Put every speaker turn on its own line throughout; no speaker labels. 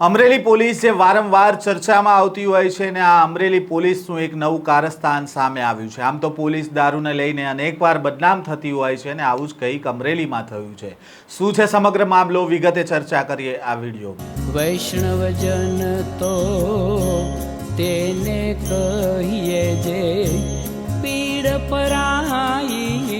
Amreli police જે વારંવાર ચર્ચામાં આવતી હોય છે ને આ અમરેલી પોલીસનું એક નવું કારસ્તાન સામે આવ્યું છે. આમ તો પોલીસ દારૂને લઈને અનેકવાર બદનામ થતી હોય છે ને આવું જ કંઈક અમરેલીમાં થયું છે. શું છે સમગ્ર મામલો? વિગતે ચર્ચા કરીએ આ વીડિયો.
વૈષ્ણવજન તો તેને કહીએ જે પીડ પરાઈ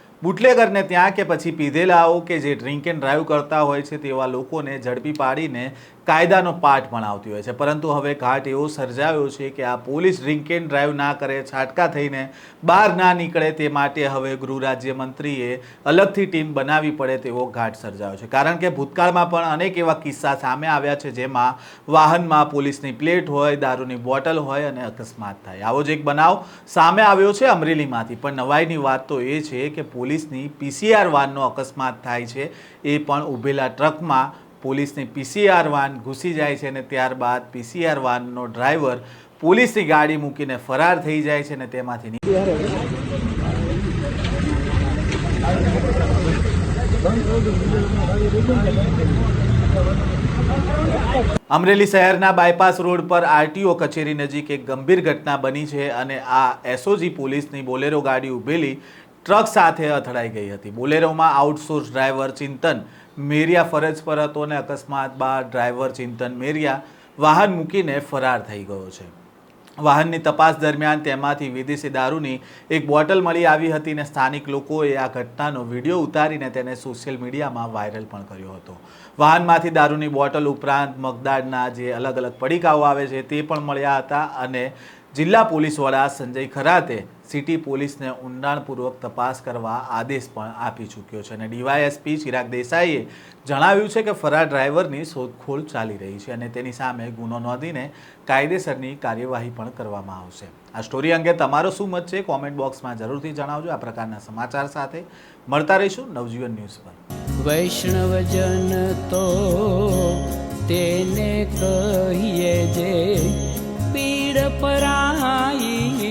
બુટલેગરને ત્યાં કે પછી પીધેલાઓ કે જે ડ્રિંક એન્ડ ડ્રાઈવ કરતા હોય છે તેવા લોકોને ઝડપી પાડીને કાયદાનો પાઠ ભણાવતી હોય છે. પરંતુ હવે ઘાટ એવો સર્જાયો છે કે આ પોલીસ ડ્રિંક એન્ડ ડ્રાઈવ ના કરે, છાટકા થઈને બહાર ના નીકળે તે માટે હવે ગૃહ રાજ્યમંત્રીએ અલગથી ટીમ બનાવવી પડે તેવો ઘાટ સર્જાયો છે. કારણ કે ભૂતકાળમાં પણ અનેક એવા કિસ્સા સામે આવ્યા છે જેમાં વાહનમાં પોલીસની પ્લેટ હોય, દારૂની બોટલ હોય અને અકસ્માત થાય. આવો જ એક બનાવ સામે આવ્યો છે અમરેલીમાંથી. પણ નવાઈની વાત તો એ છે કે પોલીસની પીસીઆર વાનનો અકસ્માત થાય છે. એ પણ ઊભેલા ટ્રકમાં પોલીસની પીસીઆર વાન ઘૂસી જાય છે અને ત્યારબાદ પીસીઆર વાનનો ડ્રાઈવર પોલીસની ગાડી મૂકીને ફરાર થઈ જાય છે અને તેમાંથી અમરેલી શહેરના બાયપાસ રોડ પર આરટીઓ કચેરી નજીક એક ગંભીર ઘટના બની છે અને આ એસઓજી પોલીસની બોલેરો ગાડી ઊભેલી ટ્રક સાથે અથડાઈ ગઈ હતી. બોલેરોમાં આઉટસોર્સ ડ્રાઈવર ચિંતન મેરિયા ફરજ પર હતો અને અકસ્માત બાદ ડ્રાઈવર ચિંતન મેરિયા વાહન મૂકીને ફરાર થઈ ગયો છે. વાહનની તપાસ દરમિયાન તેમાંથી વિદેશી દારૂની એક બોટલ મળી આવી હતી અને સ્થાનિક લોકોએ આ ઘટનાનો વીડિયો ઉતારીને તેને સોશિયલ મીડિયામાં વાયરલ પણ કર્યો હતો. વાહનમાંથી દારૂની બોટલ ઉપરાંત મગદાળના જે અલગ અલગ પડીકાઓ આવે છે તે પણ મળ્યા હતા અને જિલ્લા પોલીસ વડા સંજય ખરાતે સિટી પોલીસને ઊંડાણપૂર્વક તપાસ કરવા આદેશ પણ આપી ચૂક્યો છે. અને ડીવાયએસપી ચિરાગ દેસાઈએ જણાવ્યું છે કે ફરાર ડ્રાઈવરની શોધખોળ ચાલી રહી છે અને તેની સામે ગુનો નોંધીને કાયદેસરની કાર્યવાહી પણ કરવામાં આવશે. આ સ્ટોરી અંગે તમારો શું મત છે? કોમેન્ટ બોક્સમાં જરૂરથી જણાવજો. આ પ્રકારના સમાચાર સાથે મળતા રહીશું નવજીવન ન્યૂઝ પર.
વૈષ્ણવજન તો તેને કહીએ જે પીડ પરાઈ